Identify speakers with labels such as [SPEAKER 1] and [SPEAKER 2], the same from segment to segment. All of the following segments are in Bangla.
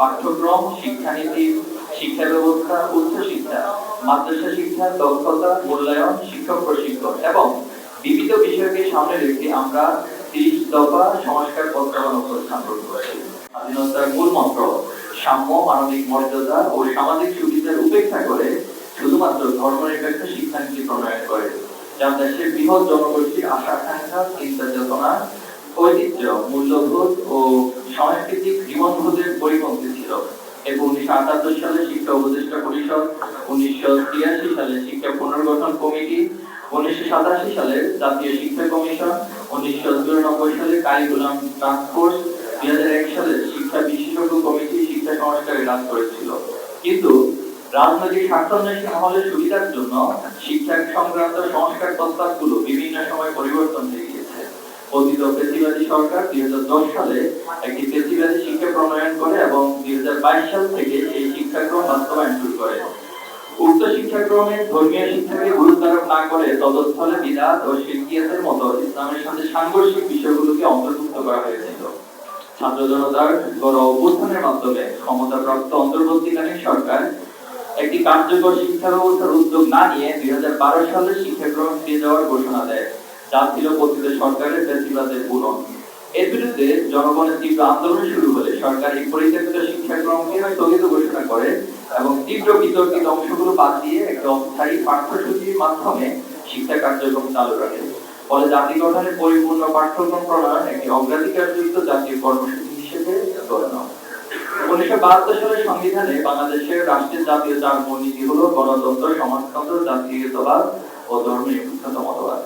[SPEAKER 1] পাঠ্যক্রম, শিক্ষানীতি শিক্ষা ব্যবস্থা উচ্চশিক্ষা, মাদ্রাসা শিক্ষা, দক্ষতা, মূল্যায়ন, শিক্ষক প্রশিক্ষণ এবং বিবিধ বিষয়কে সামনে রেখে আমরা তিরিশ দফা সংস্কার প্রস্তাবনা উপস্থান করেছি। স্বাধীনতার মূল মন্ত্র, সাম্য, মানবিক মর্যাদা ও সামাজিক সুবিধার উপেক্ষা করে শুধুমাত্র ধর্মনিরপেক্ষ শিক্ষানীতি প্রণয়ন করে, যা দেশের বৃহৎ জনগোষ্ঠী আশা আকাঙ্ক্ষা চিন্তা চেতনা ঐতিহ্য, মূল্যবোধ ও সাংস্কৃতিক জীবনবোধের পরিপন্থী ছিল। এবং উনিশশো আটাত্তর সালে শিক্ষা উপদেষ্টা পরিষদ উনিশশো তিয়াশি সালে শিক্ষা পুনর্গঠন কমিটি উনিশশো সাতাশি সালে জাতীয় শিক্ষা কমিশন উনিশশো চুরানব্বই সালে কারিকুলাম টাস্ক ফোর্স দুই হাজার এক সালে শিক্ষা বিশেষজ্ঞ কমিটি শিক্ষা সংস্কারে কাজ করেছিল। কিন্তু রাজনৈতিক স্বার্থান্বেষী মহলের সুবিধার জন্য শিক্ষা সংক্রান্ত সংস্কার প্রস্তাবগুলো বিভিন্ন সময় পরিবর্তন হয়ে গিয়েছে অতীত পেশিবাদী সরকার দুই হাজার দশ সালে একটি পেশিবাদী শিক্ষা প্রণয়ন করে এবং দুই সাল থেকে এই শিক্ষাক্রম বাস্তবায়ন শুরু করে। উক্ত শিক্ষাক্রমে ধর্মীয় শিক্ষাকে গুরুত্ব আরোপ না করে তদস্থলে বিদাত ও শিরকিয়াতের মতো ইসলামের সাথে সাংঘর্ষিক বিষয়গুলোকে অন্তর্ভুক্ত করা হয়েছিল। ছাত্র জনতার গণ অভ্যুত্থানের মাধ্যমে ক্ষমতাপ্রাপ্ত অন্তর্বর্তীকালীন সরকার একটি কার্যকর শিক্ষা ব্যবস্থার উদ্যোগ না নিয়ে দুই সালে শিক্ষাক্রম ফিরে যাওয়ার ঘোষণা দেয়। যা ছিল পতিত সরকারের বেশিবাদের পূরণ। এর বিরুদ্ধে জনগণের তীব্র আন্দোলন শুরু হলে সরকার এই পরিত্যক্ত শিক্ষাক্রমকে স্থগিত ঘোষণা করে এবং তীব্র বিতর্কিত অংশগুলো বাদ দিয়ে একটা অস্থায়ী পাঠ্যসূচির মাধ্যমে শিক্ষা কার্যক্রম চালু রাখে। ফলে জাতি গঠনের পরিপূর্ণ পাঠ্যক্রম প্রণয়ন একটি অগ্রাধিকারযুক্ত জাতীয় কর্মসূচি হিসেবে গণ্য উনিশশো বাহাত্তর সালের সংবিধানে বাংলাদেশের রাষ্ট্রের জাতীয় চার মূলনীতি হলো গণতন্ত্র, সমাজতন্ত্র, জাতীয়তাবাদ ও ধর্মনিরপেক্ষতা মতবাদ।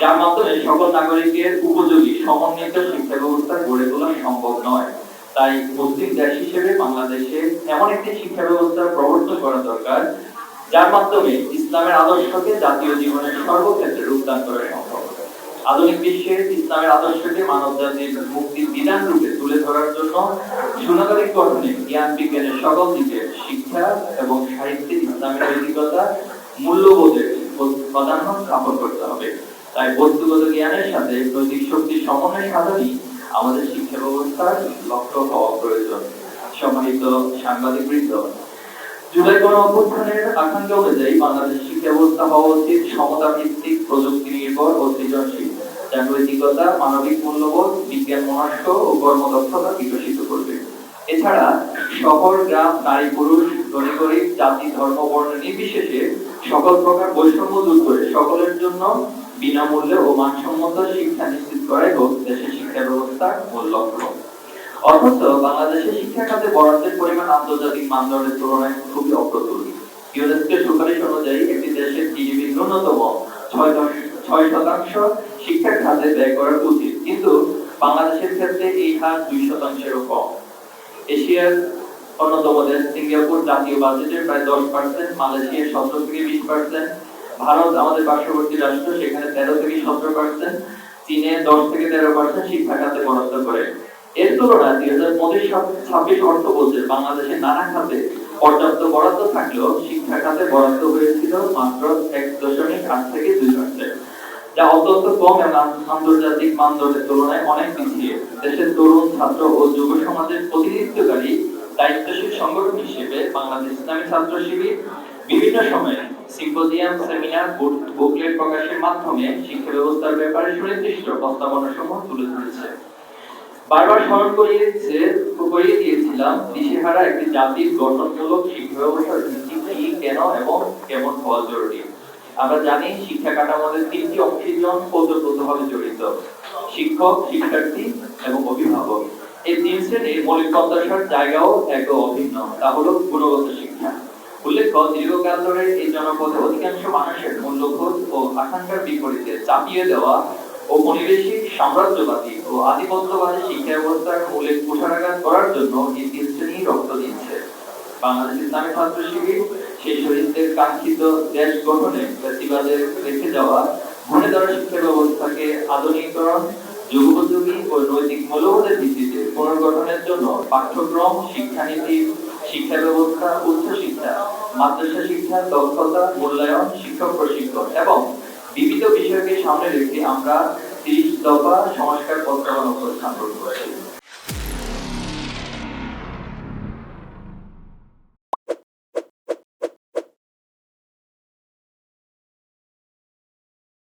[SPEAKER 1] যার মাধ্যমে সকল নাগরিকের উপযোগী, সমন্বিত শিক্ষা ব্যবস্থা গড়ে তোলা সম্ভব নয়। তাই মুসলিম দেশ হিসেবে বাংলাদেশে এমন একটি শিক্ষা ব্যবস্থা প্রবর্তন করা দরকার, যার মাধ্যমে ইসলামের আদর্শকে জাতীয় জীবনের সর্বক্ষেত্রে রূপদান করা সম্ভব। আধুনিক বিশ্বে ইসলামের আদর্শকে মানব জাতির মুক্তির বিধান রূপে তুলে ধরার জন্য সুনাগরিক গঠনে জ্ঞান বিজ্ঞানের সকল দিকে শিক্ষা এবং সাহিত্যে ইসলামের নৈতিকতা, মূল্যবোধের প্রাধান্য স্থাপন করতে হবে। তাই বস্তুগত জ্ঞানের সাথে নৈতিক শক্তির সমন্বয় সাধনই আমাদের শিক্ষা ব্যবস্থার লক্ষ্য হওয়া প্রয়োজন। সম্মানিত সাংবাদিক বৃন্দ জুলাই গণ অভ্যুত্থানের আকাঙ্ক্ষা অনুযায়ী বাংলাদেশ শিক্ষা ব্যবস্থা হওয়া উচিত সমতা ভিত্তিক প্রযুক্তি নির্ভর ও সৃজনশীল, যা নৈতিকতা, মানবিক মূল্যবোধ, বিজ্ঞান মনস্ক ও কর্মদক্ষতা বিকশিত করবে। এছাড়া শহর, গ্রাম, নারী, পুরুষ, ধনী গরিব, জাতি, ধর্ম, বর্ণ নির্বিশেষে সকল প্রকার বৈষম্য দূর করে সকলের জন্য বিনামূল্যে ও মানসম্মত শিক্ষা নিশ্চিত করাই হোক দেশের শিক্ষা ব্যবস্থার মূল লক্ষ্য। অথচ বাংলাদেশের শিক্ষা খাতে বরাদ্দের পরিমাণ আন্তর্জাতিক মানদণ্ডের তুলনায় খুবই অপ্রতুল। ইউনেস্কোর সুপারিশ অনুযায়ী একটি দেশের জিডিপির ন্যূনতম ছয় শতাংশ শিক্ষা খাতে ব্যয় করা উচিত। কিন্তু বাংলাদেশের ক্ষেত্রে এই হার দুই শতাংশেরও কম। এশিয়ার অন্যতম দেশ সিঙ্গাপুর জাতীয় বাজেটের প্রায় দশ পার্সেন্ট মালয়েশিয়ার সতেরো থেকে বিশ পার্সেন্ট ভারত আমাদের পার্শ্ববর্তী রাষ্ট্র, সেখানে তেরো থেকে সতেরো পার্সেন্ট চীনে দশ থেকে তেরো পার্সেন্ট শিক্ষা খাতে বরাদ্দ করে। এর তুলনায় দুই হাজার পঁচিশ ছাব্বিশ অর্থ বছর বাংলাদেশের নানা খাতে পর্যাপ্ত বরাদ্দ থাকলেও শিক্ষা খাতে বরাদ্দ হয়েছিল মাত্র এক দশমিক আট থেকে দুই পার্সেন্ট যা অত্যন্ত কম এবং আন্তর্জাতিক মানদণ্ডের তুলনায় অনেক পিছিয়ে। দেশের তরুণ, ছাত্র ও যুব সমাজের প্রতিনিধিত্বকারী দায়িত্বশীল সংগঠন হিসেবে বাংলাদেশ ইসলামী ছাত্র শিবির বিভিন্ন সময়ে সিম্পোজিয়াম, সেমিনার বুকলেট প্রকাশের মাধ্যমে শিক্ষা ব্যবস্থার ব্যাপারে সুনির্দিষ্ট প্রস্তাবনা সমূহ তুলে ধরেছে। বারবার স্মরণ করিয়ে দিয়েছে, করিয়ে দিয়েছিলাম দিশেহারা একটি জাতির গঠনমূলক শিক্ষা ব্যবস্থার ভিত্তি কি, কেন এবং কেমন হওয়া জরুরি? আমরা জানি শিক্ষা কাঠামোতে তিনটি অংশীজন ওতপ্রোতভাবে জড়িত, শিক্ষক, শিক্ষার্থী এবং অভিভাবক। এই তিন শ্রেণির মৌলিক প্রত্যাশার জায়গাও এক অভিন্ন, তা হলো গুণগত শিক্ষা। উল্লেখ্য দীর্ঘকাল এই জনপদে অধিকাংশ মানুষের মূল্যবোধ ও আকাঙ্ক্ষার বিপরীতে চাপিয়ে দেওয়া ঔপনিবেশিক সাম্রাজ্যবাদী ও আধিপত্যবাদী শিক্ষা ব্যবস্থার মূলে কুঠারাঘাত করার জন্য এই তিন রক্ত দিচ্ছে। বাংলাদেশ ইসলামী ছাত্র সেই শহীদদের কাঙ্ক্ষিত দেশ গঠনে জাতিবাদের রেখে যাওয়া ঘুরে ধরা শিক্ষা ব্যবস্থাকে আধুনিকরণ যুগোপযোগী ও নৈতিক মূল্যবোধের ভিত্তিতে পুনর্গঠনের জন্য পাঠ্যক্রম, শিক্ষানীতি শিক্ষা ব্যবস্থা, উচ্চ শিক্ষা, মাদ্রাসা শিক্ষা, দক্ষতা, মূল্যায়ন, শিক্ষক প্রশিক্ষণ এবং বিবিধ বিষয়কে সামনে রেখে আমরা তিরিশ দফা সংস্কার প্রস্তাবনা উপস্থাপন করেছি।